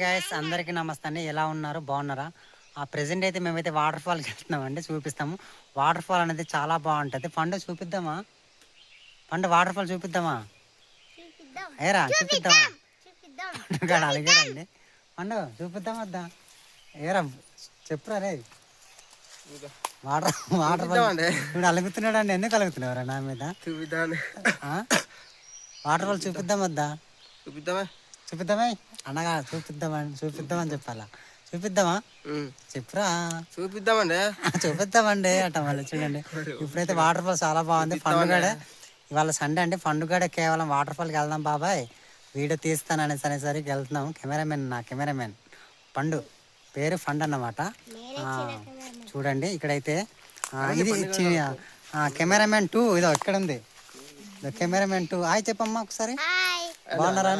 Guys అందరికీ నమస్తే అండి. ఎలా ఉన్నారు? బాగున్నారా? ఆ ప్రెసెంట్ అయితే మేమైతే వాటర్ ఫాల్కి వెళ్తున్నామండి చూపిస్తాము. వాటర్ ఫాల్ అనేది చాలా బాగుంటుంది. పండు చూపిద్దామా? పండు వాటర్ ఫాల్ చూపిద్దామా? చూపిద్దాం. ఏరా చూపిద్దామా? చూపిద్దాం. పండుగాడు అలిగాడండి. పండు చూపిద్దాం వద్దా ఏరా చెప్పురా రే. వాటర్ వాటర్ ఫాల్ ఇప్పుడు అలుగుతున్నాడు అండి ఎందుకు అలుగుతున్నావురా నా మీద? చూపిద్దామని ఆ? వాటర్ ఫాల్ చూపిద్దాం వద్దా చూపిద్దామా. చూపిద్దామే? అనగా చూపిద్దామని చూపిద్దామని చెప్పాలా? చూపిద్దామా. చెప్పురా. చూపిద్దామండి. చూపిద్దామండి అట్ట మళ్ళీ చూడండి. ఇప్పుడైతే వాటర్ ఫాల్ చాలా బాగుంది పండుగడే. ఇవాళ సండే అండి పండుగడే కేవలం వాటర్ ఫాల్కి వెళ్దాం బాబాయ్. వీడియో తీస్తాను అనేసి అనేసరికి వెళ్తున్నాం. కెమెరామెన్ నా కెమెరామెన్. పండు పేరు ఫండ్ అన్నమాట. చూడండి ఇక్కడైతే ఇది కెమెరామెన్ టూ ఇదో ఇక్కడ ఉంది కెమెరామెన్ టూ. హాయ్ చెప్పమ్మా ఒకసారి. హాయ్. బాగున్నారా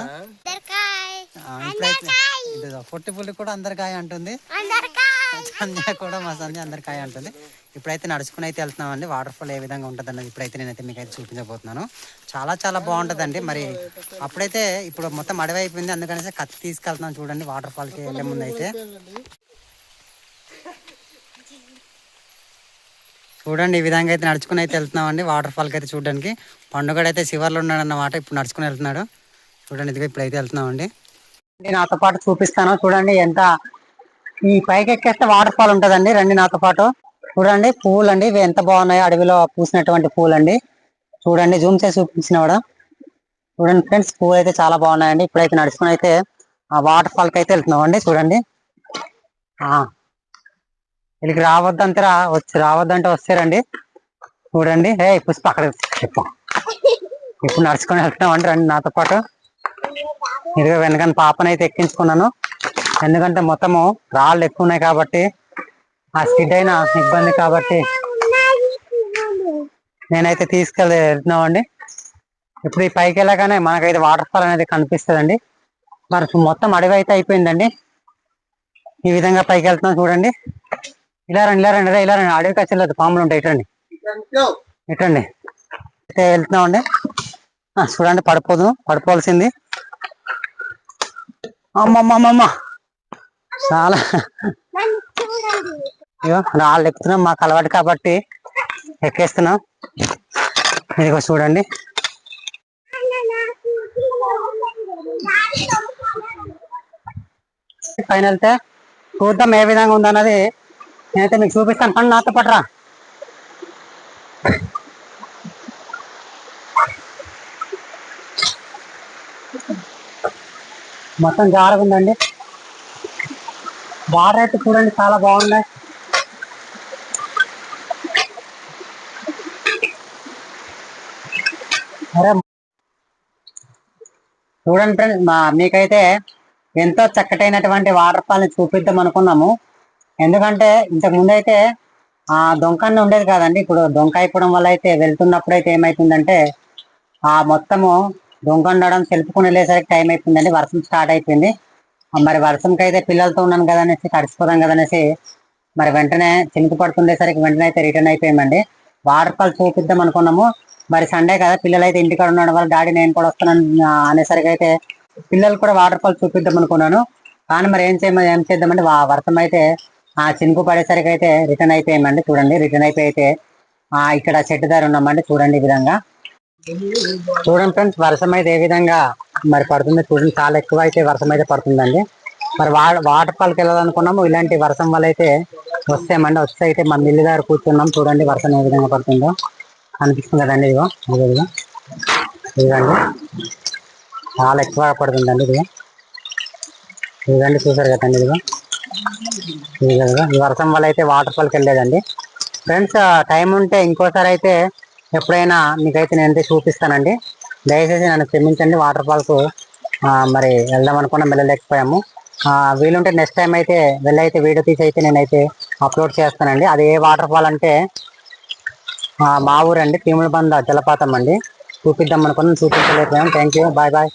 ఇప్పుడైతే పొట్టి పుల్లి కూడా అందరికాయ అంటుంది. సంధ్య కూడా మా సంధ్య అందరికాయ అంటుంది. ఇప్పుడైతే నడుచుకుని అయితే వెళ్తున్నామండి. వాటర్ ఫాల్ ఏ విధంగా ఉంటుంది అన్నది ఇప్పుడైతే నేనైతే మీకు అయితే చూపించబోతున్నాను. చాలా చాలా బాగుంటుందండి. మరి అప్పుడైతే ఇప్పుడు మొత్తం అడవి అయిపోయింది అందుకనేసి కత్తి తీసుకెళ్తున్నాం చూడండి వాటర్ ఫాల్కి వెళ్ళే ముందు అయితే చూడండి ఈ విధంగా అయితే నడుచుకుని అయితే వెళ్తున్నామండి వాటర్ ఫాల్కి అయితే చూడడానికి. పండుగ అయితే శివర్లో ఉన్నాడు అన్నమాట ఇప్పుడు నడుచుకుని వెళ్తున్నాడు. చూడండి ఇదిగో ఇప్పుడైతే వెళ్తున్నామండి. నేను నాతో పాటు చూపిస్తాను. చూడండి ఎంత ఈ పైకి ఎక్కేస్తే వాటర్ ఫాల్ ఉంటుందండి. రండి నాతో పాటు. చూడండి పూలు అండి ఇవి ఎంత బాగున్నాయో అడవిలో పూసినటువంటి పూలు అండి చూడండి జూమ్ చేసి చూపించినవాడు చూడండి ఫ్రెండ్స్ పూలు అయితే చాలా బాగున్నాయండి. ఇప్పుడైతే నడుచుకుని అయితే ఆ వాటర్ ఫాల్కి అయితే వెళ్తున్నాం అండి చూడండి. ఆ వీళ్ళకి రావద్దంటే రా వచ్చి రావద్దంటే వస్తారండి చూడండి. ఏ పుష్ప అక్కడ ఇప్పుడు నడుచుకొని వెళ్తున్నాం అండి రండి నాతో పాటు. ఇదిగో వెనకని పాపనైతే ఎక్కించుకున్నాను. ఎందుకంటే మొత్తము రాళ్ళు ఎక్కువ ఉన్నాయి కాబట్టి ఆ స్కిడ్ అయినా ఇబ్బంది కాబట్టి నేనైతే తీసుకెళ్ళి వెళ్తున్నామండి. ఇప్పుడు ఈ పైకి వెళ్ళగానే మనకైతే వాటర్ ఫాల్ అనేది కనిపిస్తుందండి. మరి మొత్తం అడవి అయితే అయిపోయిందండి. ఈ విధంగా పైకి వెళ్తున్నాం చూడండి. ఇలా రండి ఇలా రండి ఇలా రండి. అడవికి వచ్చలేదు పాములు ఉంటాయి. ఇటండి ఇటండి అయితే వెళ్తున్నామండి. చూడండి పడిపోదు పడిపోవాల్సింది. అమ్మమ్మమ్మమ్మ. చాలా. ఇగో రాళ్ళు ఎక్కుతున్నాం మాకు అలవాటు కాబట్టి ఎక్కేస్తున్నాం. ఇదిగో చూడండి. పైన వెళ్తే చూద్దాం ఏ విధంగా ఉందన్నది నేనైతే మీకు చూపిస్తాను. పండు నాతో పట్టరా మొత్తం జారుగుందండి ఉందండి. వాటర్ అయితే చూడండి చాలా బాగున్నాయి. అరే చూడండి ఫ్రెండ్స్ మా మీకైతే ఎంతో చక్కటైనటువంటి వాటర్ ఫాల్ని చూపిద్దాం అనుకున్నాము. ఎందుకంటే ఇంతకు ముందు అయితే ఆ దొంకన్న ఉండేది కాదండి. ఇప్పుడు దొంక అయిపోవడం వల్ల అయితే వెళ్తున్నప్పుడు అయితే ఏమైతుందంటే ఆ మొత్తము దొంగ ఉండడం తెలుపుకుని వెళ్ళేసరికి టైం అయిపోయిందండి. వర్షం స్టార్ట్ అయిపోయింది. మరి వర్షంకి అయితే పిల్లలతో ఉన్నాను కదా అనేసి తడిసిపోదాం కదా అనేసి మరి వెంటనే చినుకు పడుతుండేసరికి వెంటనే అయితే రిటర్న్ అయిపోయామండి. వాటర్ ఫాల్ చూపిద్దాం అనుకున్నాము. మరి సండే కదా పిల్లలు అయితే ఇంటికాడ ఉండడం వల్ల డాడీ నేను కూడా వస్తున్నాను అనేసరికి అయితే పిల్లలు కూడా వాటర్ ఫాల్ చూపిద్దాం అనుకున్నాను. కానీ మరి ఏం చేయమని ఏం చేద్దామంటే వర్షం అయితే ఆ చినుకు పడేసరికి అయితే రిటర్న్ అయిపోయామండి. చూడండి రిటర్న్ అయిపోయి అయితే ఇక్కడ చెట్టు దారి ఉన్నామండి. చూడండి ఈ విధంగా. చూడండి ఫ్రెండ్స్ వర్షం అయితే ఏ విధంగా మరి పడుతుంది చూడండి. చాలా ఎక్కువ అయితే వర్షం అయితే పడుతుందండి. మరి వా వాటర్ ఫాల్కి వెళ్ళాలనుకున్నాము. ఇలాంటి వర్షం వల్ల అయితే వస్తామండి. వస్తే అయితే మా మిల్లు దగ్గర కూర్చున్నాం. చూడండి వర్షం ఏ విధంగా పడుతుందో. అనిపిస్తుంది కదండి ఇదిగో. ఇదిగో. ఇదిగండి. చాలా ఎక్కువ పడుతుందండి ఇదిగో. ఇదిగండి చూసారు కదండి ఇదిగో. ఇదిగో ఈ వర్షం వల్ల అయితే వాటర్ ఫాల్కి వెళ్ళలేదండి. ఫ్రెండ్స్ టైం ఉంటే ఇంకోసారి అయితే ఎప్పుడైనా మీకైతే నేనైతే చూపిస్తానండి దయచేసి నన్ను క్షమించండి వాటర్ ఫాల్కు మరి వెళ్దాం అనుకున్నాం వెళ్ళలేకపోయాము. వీలుంటే నెక్స్ట్ టైం అయితే వెళ్ళైతే వీడియో తీసి అయితే నేనైతే అప్లోడ్ చేస్తానండి. అది ఏ వాటర్ ఫాల్ అంటే మా ఊరండి తిముల జలపాతం అండి. చూపిద్దాం అనుకున్నాం చూపించలేకపోయాం థ్యాంక్ యూ బాయ్ బాయ్